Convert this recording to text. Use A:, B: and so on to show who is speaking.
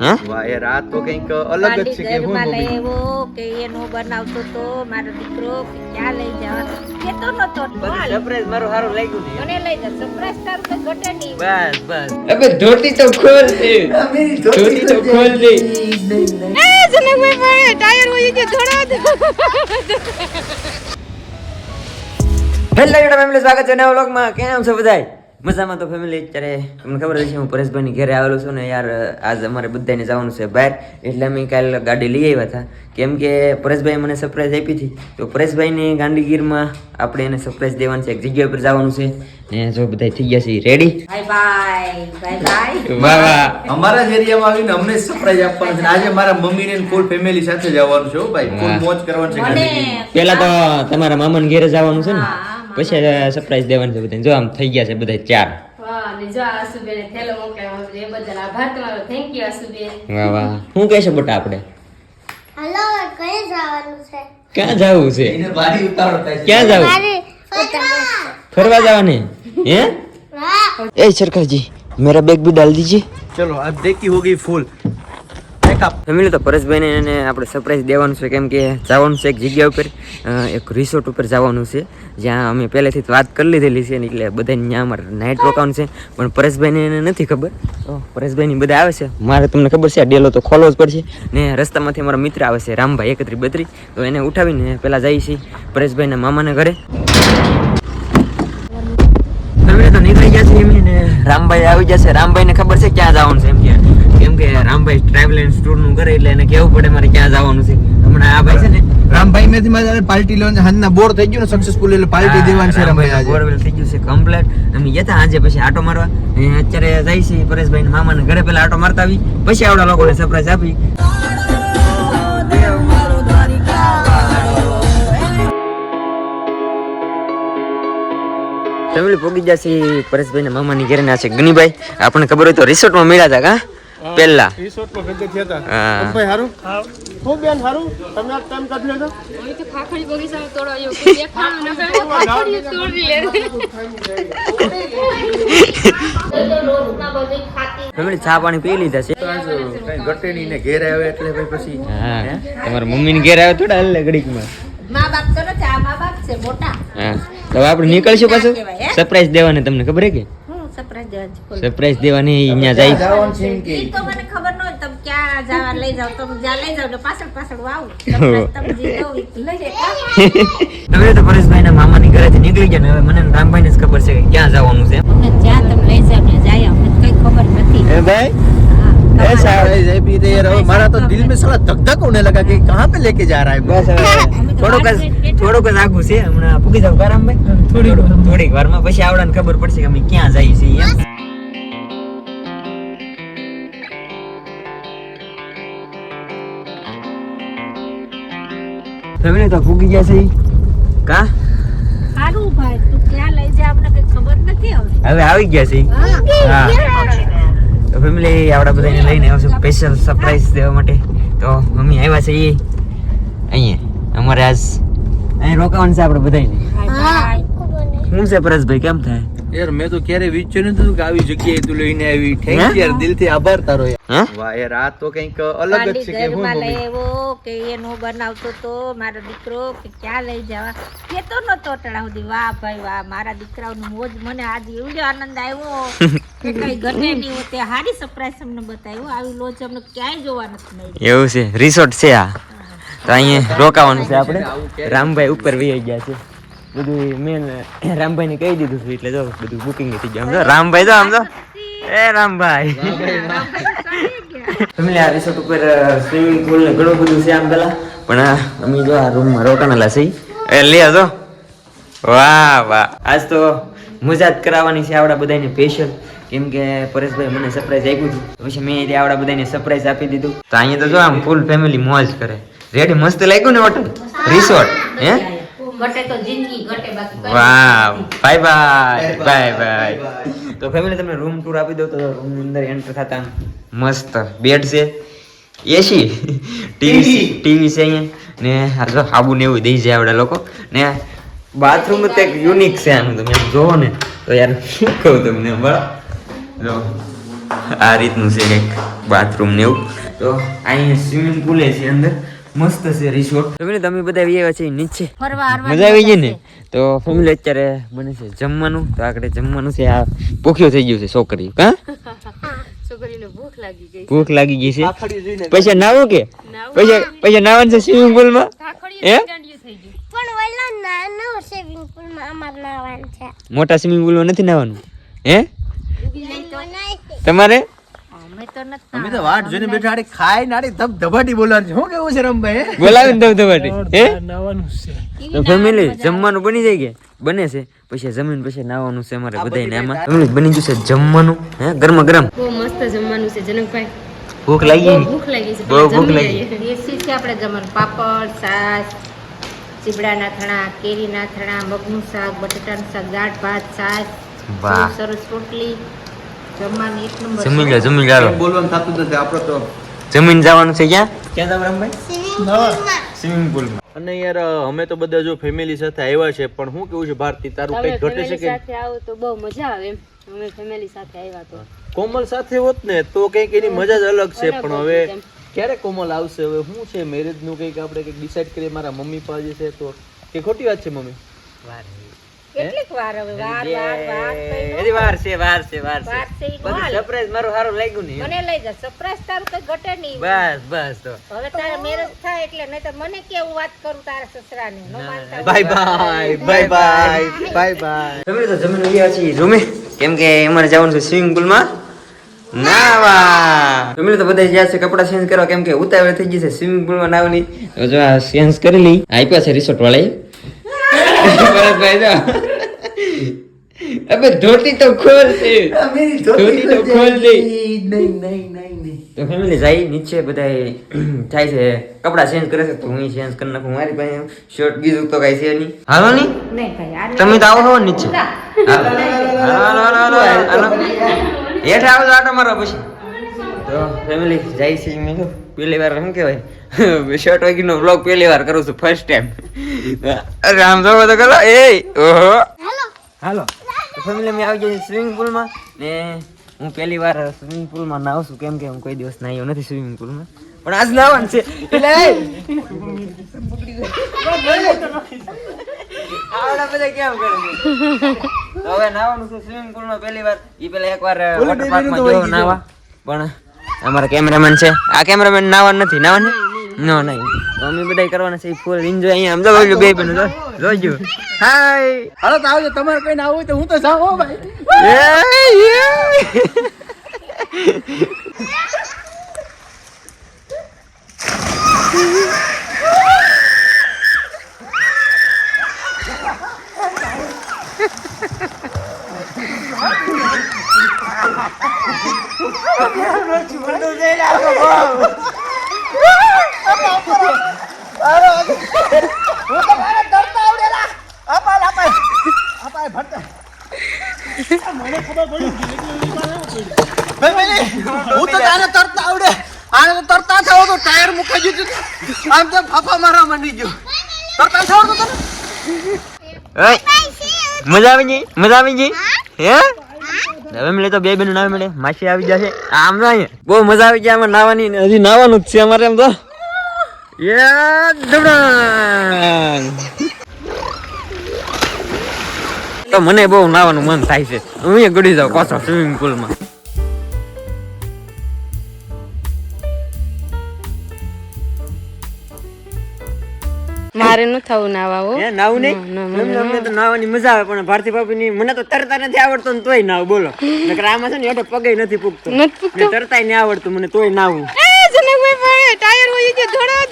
A: વાહ યાર આ તો કંઈક અલગ જ છે કે હું મમ્મી
B: લેવો કે એનો બનાવતો તો મારો દીકરો કે ક્યાં લઈ જવા કેતો નતો હાલ.
C: સરપ્રાઈઝ મારું સારું લાગ્યું ને.
B: મને લઈ જા સરપ્રાઈઝ તારું તો ઘટે નહીં.
C: બસ બસ. અબે ધોતી તો ખોલ દે. ધોતી તો ખોલ દે.
B: ટાયર હોય કે થોડા
C: હેલો યુટ્યુબ ફેમિલી સ્વાગત છે નવા વ્લોગમાં કેમ છો બધાય? મજામાં તો ફેમિલી અત્યારે. તમને ખબર છે હું પરેશભાઈની ઘરે આવેલો છું ને યાર આજ અમારે બધાને જવાનું છે બહાર. એટલે અમે કાલ ગાડી લઈ આવ્યા હતા. કેમ કે પરેશભાઈ મને સરપ્રાઈઝ આપી હતી. તો પરેશભાઈની ગાંધીગીરમાં આપણે એને સરપ્રાઈઝ દેવાનું છે. એક જગ્યા પર જવાનું છે. ને જો બધા થઈ ગયા છે
B: ready bye bye
C: bye bye
A: અમારા જ એરિયામાં આવીને અમને સરપ્રાઈઝ આપવાનું છે. આજે મારા મમ્મી ને ફૂલ ફેમિલી સાથે જવાનું છે ભાઈ. ફૂલ મોજ કરવાનું છે પહેલા
C: પેલા તો તમારા મામાને ઘેરે જવાનું છે ને. પછી સરપ્રાઈઝ દેવાનું છે બધાને જો આમ થઈ ગયા છે બધા ચાર
D: વાહ અને જો આ આશુબેને થેલો મોકલાવ્યો છે એ બદલ આભાર તમારો થેન્ક યુ આશુબેન
C: વાહ વાહ શું કહેશો બટા આપણે
E: હલો કઈ જવાનું છે
C: ક્યાં જવું છે
A: એને ભારી ઉતાવળ થાય છે.
C: ક્યાં જવું
E: મારે ફરવા.
C: ફરવા જવાની હે
E: હા
C: ए सरकार जी मेरा बैग भी डाल दीजिए
A: ચલો अब देखी हो गई फूल Up.
C: ફેમિલી તો પરેશભાઈને એને આપણે સરપ્રાઈઝ દેવાનું છે, કેમ કે જવાનું છે એક જગ્યા ઉપર. એક રિસોર્ટ ઉપર જવાનું છે, જ્યાં અમે પહેલેથી જ વાત કરી લીધેલી છે એટલે બધાને ત્યાં અમારે નાઇટ રોકાવાનું છે. પણ પરેશભાઈને એને નથી ખબર. તો પરેશભાઈની બધા આવે છે. મારે તમને ખબર છે, આ ડેલો તો ખોલવો જ પડશે. ને રસ્તામાંથી અમારા મિત્ર આવે છે, રામભાઈ એકત્રી બત્રી. તો એને ઉઠાવીને પહેલાં જઈએ છીએ પરેશભાઈના મામાના ઘરે. ફેમિલી તો નીકળી ગયા છે એમ ને રામભાઈ આવી જશે રામભાઈને ખબર છે ક્યાં જવાનું છે એમ કે રામભાઈ ટ્રાવેલ એન્ડ ટૂરનું કરે એટલે એને કેવું પડે મારે ક્યાં જવાનું છે. હમણાં આ ભાઈ છે ને
A: રામભાઈ મેથી મારે પાર્ટી લેવાનું છે. હાંજના બોર થઈ ગયું ને સક્સેસફુલ એટલે પાર્ટી દેવાની છે રામભાઈ આજે.
C: બોરવેલ થઈ ગયું છે કમ્પ્લીટ અમે ગયા તા આજે પછી આટો મારવા. અત્યારે જાય છે પરેશભાઈ મામાના ઘરે પેલા આટો મારતા આવી. પછી આવડા લોકોને સરપ્રાઈઝ આપી. ફેમિલી પોગી જશે પરેશભાઈ મામાની ઘરે ના છે ગનીભાઈ. આપણને ખબર હોય તો રિસોર્ટમાં મળ્યા હતા કા? પહેલા.
F: રિસોર્ટમાં ભેગા થયા હતા.
C: હા.
F: ભાઈ હારું? હું. બેન હારું? તમે આ કામ કાઢી લેજો
D: અમે તો ખાખડી બગીચામાં તોડવા આવ્યો. કોઈ દેખાણું ન કરે તો તોડી લે
C: ફેમિલી ચા પાણી પી લીધા છે.
A: કઈ ગટેડી ને ઘેરે આવે એટલે ભાઈ પછી?
C: હા. તમારા મમ્મીને ઘેર આવે થોડા હલ્લે ઘડીકમાં.
B: મા બાપ તો નથી આ મા બાપ છે મોટા.
C: હા. તો આપણે નીકળશું પાછું? સરપ્રાઈઝ દેવાની તમને ખબર હે કે?
B: સરપ્રાઈઝ
C: દેવાની અહીંયા જાય.
B: તો મને ખબર ન હોય ક્યાં જવા લઈ જાવ તો જ્યાં લઈ જાવ તો પાછળ પાછળ વાવ. તમે જીતો લઈ જાય
C: હવે તો પરેશભાઈના મામાની ઘરેથી નીકળી ગયા હવે મને રામભાઈને જ ખબર છે કે ક્યાં જવાનું છે.
B: જ્યાં તમે લઈ જાવ ને જાય અમને કઈ ખબર નથી. એ
A: ભાઈ? है भी तो यार अब हमारा तो दिल में साला धक धक होने लगा कि कहाँ पे लेके जा रहा है
C: બસ હવે થોડોક જ થોડોક જ આગું છે હમણાં પૂકી જાવ કા રામભાઈ થોડી થોડીક વારમાં પછી આવડાને ખબર પડશે કે અમે ક્યાં જઈએ છીએ એમ ફેમિલી તો પૂગી ગયા છે ઈ. કા
B: સારું ભાઈ તું ક્યાં લઈ જા અમને કઈ ખબર નથી હવે
C: હવે આવી ગયા છે ઈ. હા તો ફેમિલી આપણા બધાને લઈને આવશું સ્પેશિયલ સરપ્રાઈઝ દેવા માટે. તો મમ્મી આવ્યા છે એ અહીંયા. અમારે આજ અહીં રોકાવાનું છે આપણે બધાને હું છે પરેશભાઈ કેમ થાય?
A: યાર મેં તો ક્યારે વિચાર્યું નતું કે આવી જગ્યાએ તું લઈને આવી. થેન્ક યાર દિલથી આભાર તારો યાર. વાહ યાર આ તો કંઈક અલગ જ છે કે હું
B: લેવો કે એનો બનાવતો તો મારો દીકરો કે ક્યાં લઈ જવા? કે તો નતો ટળાવતી વાહ ભાઈ વાહ મારા દીકરાઓનો મોજ મને આજ એવડો આનંદ આવ્યો કે કઈ ઘટે નહીં હોય તે હારી સરપ્રાઈઝ અમને બતાવ્યો. આવી લોજ અમને ક્યાંય જોવા નથી મળી.
C: એવું છે રિસોર્ટ છે આ. તો અહીંયા રોકાવાનું છે આપણે. રામભાઈ ઉપર વહી ગયા છે. બધું મેન રામભાઈને કહી દીધું છું એટલે જો બધું બુકિંગ થઈ ગયું. આમ રામભાઈ તો આમ જો. એ રામભાઈ. ફેમિલી આ રિસોર્ટ ઉપર સ્વિમિંગ પુલ ને ઘણું બધું છે આમ પેલા. પણ અમે જો આ રૂમમાં રોકાણેલા છે એ લે જો. વાહ વાહ. આજ તો મજા જ કરાવવાની છે આવડા બધાને સ્પેશિયલ કેમ કે પરેશભાઈ મને સરપ્રાઈઝ આપ્યું હતું. પછી મેં ત્યાં આવડા બધાને સરપ્રાઈઝ આપી દીધું. તો અહીંયા તો જો આમ ફૂલ ફેમિલી મોજ કરે. રેડી મસ્ત લાગ્યું ને હોટલ રિસોર્ટ હે?
B: ઘટે તો જિંદગી ઘટે બાકી
C: વાહ બાય બાય બાય બાય તો ફેમિલી તમને રૂમ ટૂર આપી દઉં તો રૂમની અંદર એન્ટર થતા. મસ્ત બેડ છે એસી ટીવી ટીવી છે અહીંયા. ને જો આબુ ને એવું દઈ જાય આવડે લોકો. ને બાથરૂમ તો એક યુનિક છે આનું તમે જોવો ને તો યાર શું કહું તમને બરાબર જો આ રીતનું છે એક બાથરૂમ ને એવું. તો અહીંયા સ્વિમિંગ પુલ છે અંદર. મસ્ત છે રિસોર્ટ તમે તમે બધા આવ્યા છે નીચે. મજા આવી ગઈ ને? તો ફેમિલી અત્યારે બને છે જમવાનું. તો આગળ જમવાનું છે આ ભૂખ્યો થઈ ગયું છે છોકરી. હા
D: ભૂખ લાગી ગઈ
C: ભૂખ લાગી ગઈ છે. પૈસા નાવું કે? પૈસા પૈસા નાવાનું છે સ્વિમિંગ પુલમાં હે?
D: ગાંડિયું થઈ ગયું
E: પણ ઓલો નાનો સ્વિમિંગ પુલમાં
C: મોટા સ્વિમિંગ પુલમાં નથી નાવાનું? હે? તમારે?
B: તો નથી.
A: અમે તો વાટ જોઈને બેઠા આડી ખાઈ નાડી ધબ ધબાટી બોલવાની શું કેવું છે રમભાઈ
C: બોલાવી ને ધબધબાટી હે?
F: નાવાનું છે.
C: તો ફેમિલી જમવાનું બની જાય કે? બને છે. પછી જમીન પછી નાવાનું છે અમારે બધાને આમાં. ફેમિલી બની ગયું છે જમવાનું હે? ગરમા ગરમ.
D: બહુ મસ્ત જમવાનું છે જનકભાઈ.
C: ભૂખ લાગી
D: ભૂખ લાગી છે
C: બહુ ભૂખ લાગી.
D: લઈએ.
B: છે આપણે જમવાનું. પાપડ છાશ ચીબડાના થણા કેરીના થણા મગનું શાક બટેટાનું શાક દાળ ભાત છાશ. સરસ રોટલી. જમીન
C: જમી લો જમી લો
A: કેમ બોલવાનું થતું નથી આપણે તો
C: જમીન જવાનું છે ક્યાં? ક્યાં જવાનું રમભાઈ? સ્વિમિંગ પુલમાં
A: અને યાર અમે તો બધા જો ફેમિલી સાથે આવ્યા છે પણ હું કેવું છે ભારતી તારું કઈ ઘટે છે કે
D: સાથે આવો તો બહુ મજા આવે અમે ફેમિલી સાથે આવ્યા તો.
A: કોમલ સાથે હોત ને તો કંઈક એની મજા જ અલગ છે પણ હવે ક્યારે કોમલ આવશે? હવે શું છે મેરેજનું કંઈક આપણે કંઈક ડિસાઈડ કરીએ મારા મમ્મી પપ્પા જે છે તો કે ખોટી વાત છે મમ્મી?
B: કેટલીક વાર હવે વાર વાર વાર કઈ
C: વાર છે વાર છે વાર
B: વાર
C: છે
B: છે
C: બધું સરપ્રાઈઝ મારું સારું લાગ્યું ને
B: મને લઈ જા સરપ્રાઈઝ તારું કઈ ઘટે નહીં.
C: બસ બસ તો.
B: હવે તારા મેરેજ થાય એટલે નહીં તો મને કેવું વાત કરું તારા સસરાને? નો માનતા
A: bye bye bye bye bye bye
C: તમે તો જમીન ગયા છીએ રૂમે કેમ કે અમારે જવાનું છે સ્વિમિંગ પુલમાં નાવા. તમે તો બધા જ્યાં છે કપડા ચેન્જ કરવા કેમ કે ઉતાવળ થઈ ગઈ છે સ્વિમિંગ પુલમાં નાવાની. તો જો આ ચેન્જ કરી લઈ. આપ્યા છે રિસોર્ટ વાળા જો અબે ધોતી તો ખોલ છે. ધોતી તો ખોલ દે
A: નહીં નહીં નહીં
C: તો ફેમિલી જાય નીચે બધા થાય છે. કપડા ચેન્જ કરે છે તો હું ચેન્જ કરી નાખું. મારી પાસે શર્ટ બીજું તો કઈ છે નહીં. હાલો નહીં
B: નહીં ભાઈ
C: તમે તો આવો છો નીચે. હેઠા હાલો હાલો હાલો હાલો હેઠ આવો તો આટો મારો પછી. તો ફેમિલી જય શ્રી મેં પહેલી વાર શું કહેવાય. શર્ટ વાગીનો બ્લોગ પહેલી વાર કરું છું ફર્સ્ટ ટાઈમ અરે આમ જોવો તો કરો એ ઓહો. હાલો. ફેમિલી મેં આવી જાય સ્વિમિંગ પુલમાં ને હું પહેલી વાર સ્વિમિંગ પુલમાં નાહું છું. કેમ કે હું કોઈ દિવસ નાહ્યો નથી સ્વિમિંગ પુલમાં પણ આજ નાહવાનું છે. એટલે આવડા બધા કેમ કરે હવે નાવાનું છે સ્વિમિંગ પુલમાં પહેલી વાર. ઈ પેલા એકવાર વોટર પાર્કમાં ગયો. નાવા પણ અમારા કેમેરામેન છે. આ કેમેરામેન નાવાનું નથી નાવાનું નો નહીં. મમ્મી અમે બધા કરવાના છે ફૂલ એન્જોય અહીંયા આમ જોજો બે બેન જોજો. હાય
A: હાલો તો આવજો. તમારે કઈ ના આવું તો હું તો જાઉં હો ભાઈ
F: હું તો તારે તરતા આવડે આને તો તરતા થાવ તો ટાયર મુકાઈ આમ તો ગયો તરતા થાવ તો
C: મજા આવી ગઈ? મજા આવી ગઈ? હે? હવે મળે તો બે બેન ના મળે. માસી આવી જશે. આમ ના બહુ મજા આવી ગયા આમાં નાવાની હજી નાવાનું જ છે અમારે એમ તો. તો મને બહુ નાવાનું મન થાય છે. હું ગળી જાઉં પાછો સ્વિમિંગ પુલમાં.
D: મારે ન થવું નાવા હો.
C: હે નાવું નહીં? અમને તો નાવાની મજા આવે પણ ભારતી ભાભી ની મને તો તરતા નથી આવડતું ને તોય નાવ બોલો. નકર આમાં છે ને હેઠે પગે નથી પૂગતો.
D: નથી
C: ને તરતાય નહીં આવડતું મને તોય નાવું.
D: જનકભાઈ ટાયર હોય ગયો થોડા